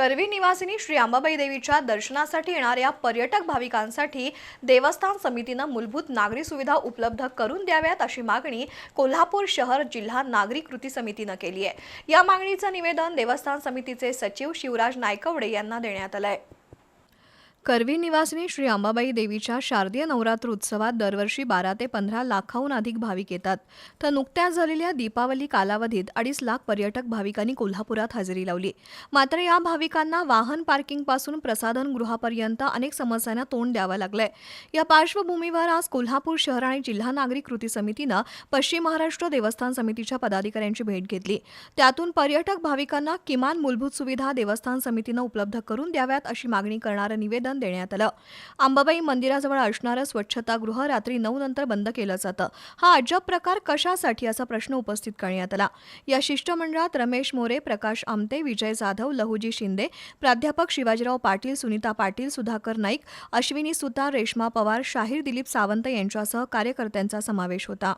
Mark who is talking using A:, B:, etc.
A: करवी निवासिनी श्री अंबाबाई देवीच्या दर्शनासाठी येणाऱ्या पर्यटक भाविकांसाठी देवस्थान समितीनं मूलभूत नागरी सुविधा उपलब्ध करून द्याव्यात अशी मागणी कोल्हापूर शहर जिल्हा नागरी कृती समितीनं केली आहे. या मागणीचं निवेदन देवस्थान समितीचे सचिव शिवराज नायकवडे यांना देण्यात आलं आहे करवी निवासिनी श्री अंबाबाई देवीच्या शारदीय नवरात्र उत्सवात दरवर्षी बारा ते पंधरा लाखाहून अधिक भाविक येतात. तर नुकत्याच झालेल्या दीपावली कालावधीत अडीच लाख पर्यटक भाविकांनी कोल्हापुरात हजेरी लावली. मात्र या भाविकांना वाहन पार्किंगपासून प्रसाधनगृहापर्यंत अनेक समस्यांना तोंड द्यावं लागलंय. या पार्श्वभूमीवर आज कोल्हापूर शहर आणि जिल्हा नागरिक कृती समितीनं पश्चिम महाराष्ट्र देवस्थान समितीच्या पदाधिकाऱ्यांची भेट घेतली. त्यातून पर्यटक भाविकांना किमान मूलभूत सुविधा देवस्थान समितीनं उपलब्ध करून द्याव्यात अशी मागणी करणारं निवेदन निवेदन देण्यात आलं. अंबाबाई मंदिराजवळ असणारं स्वच्छतागृह रात्री नऊ नंतर बंद केलं जातं. हा अजब प्रकार कशासाठी? असा प्रश्न उपस्थित करण्यात आला. या शिष्टमंडळात रमेश मोरे प्रकाश आमते विजय जाधव लहुजी शिंदे प्राध्यापक शिवाजीराव पाटील सुनीता पाटील सुधाकर नाईक अश्विनी सुतार रेश्मा पवार शाहीर दिलीप सावंत यांच्यासह कार्यकर्त्यांचा समावेश होता.